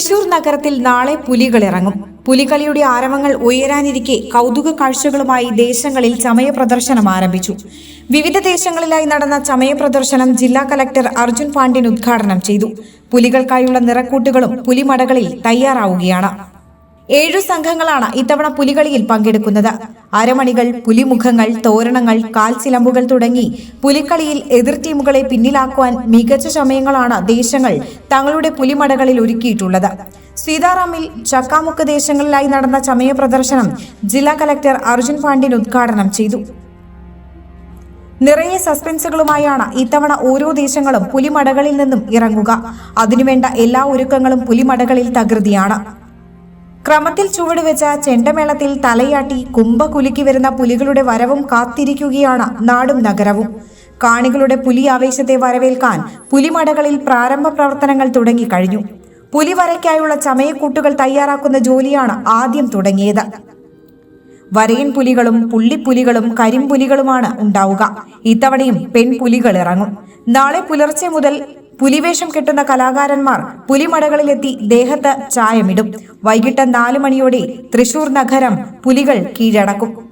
തൃശൂർ നഗരത്തിൽ നാളെ പുലികൾ ഇറങ്ങും. പുലികളിയുടെ ആരവങ്ങൾ ഉയരാനിരിക്കെ കൗതുക കാഴ്ചകളുമായി ദേശങ്ങളിൽ ചമയ പ്രദർശനം ആരംഭിച്ചു. വിവിധ ദേശങ്ങളിലായി നടന്ന ചമയ പ്രദർശനം ജില്ലാ കലക്ടർ അർജുൻ പാണ്ഡ്യൻ ഉദ്ഘാടനം ചെയ്തു. പുലികൾക്കായുള്ള നിറക്കൂട്ടുകളും പുലിമടകളിൽ തയ്യാറാവുകയാണ്. ഏഴു സംഘങ്ങളാണ് ഇത്തവണ പുലികളിയിൽ പങ്കെടുക്കുന്നത്. അരമണികൾ പുലിമുഖങ്ങൾ തോരണങ്ങൾ കാൽസിലമ്പുകൾ തുടങ്ങി പുലിക്കളിയിൽ എതിർ ടീമുകളെ പിന്നിലാക്കുവാൻ മികച്ച സമയങ്ങളാണ് ദേശങ്ങൾ തങ്ങളുടെ പുലിമടകളിൽ ഒരുക്കിയിട്ടുള്ളത്. സീതാറാമിൽ ചക്കാമുക്ക് ദേശങ്ങളിലായി നടന്ന ചമയ പ്രദർശനം ജില്ലാ കലക്ടർ അർജുൻ പാണ്ഡ്യൻ ഉദ്ഘാടനം ചെയ്തു. നിറയെ സസ്പെൻസുകളുമായാണ് ഇത്തവണ ഓരോ ദേശങ്ങളും പുലിമടകളിൽ നിന്നും ഇറങ്ങുക. അതിനുവേണ്ട എല്ലാ ഒരുക്കങ്ങളും പുലിമടകളിൽ തകൃതിയാണ്. ക്രമത്തിൽ ചുവടുവെച്ച ചെണ്ടമേളത്തിൽ തലയാട്ടി കുംഭ കുലുക്കി വരുന്ന പുലികളുടെ വരവും കാത്തിരിക്കുകയാണ് നാടും നഗരവും. കാണികളുടെ പുലി ആവേശത്തെ വരവേൽക്കാൻ പുലിമടകളിൽ പ്രാരംഭ പ്രവർത്തനങ്ങൾ തുടങ്ങിക്കഴിഞ്ഞു പുലിവരയ്ക്കായുള്ള ചമയക്കൂട്ടുകൾ തയ്യാറാക്കുന്ന ജോലിയാണ് ആദ്യം തുടങ്ങിയത്. വരയൻ പുലികളും പുള്ളിപ്പുലികളും കരിമ്പുലികളുമാണ് ഉണ്ടാവുക. ഇത്തവണയും പെൺപുലികൾ ഇറങ്ങും. നാളെ പുലർച്ചെ മുതൽ പുലിവേഷം കെട്ടുന്ന കലാകാരന്മാർ പുലിമടകളിലെത്തി ദേഹത്ത് ചായമിടും. വൈകിട്ട് നാലു മണിയോടെ തൃശൂർ നഗരം പുലികൾ കീഴടക്കും.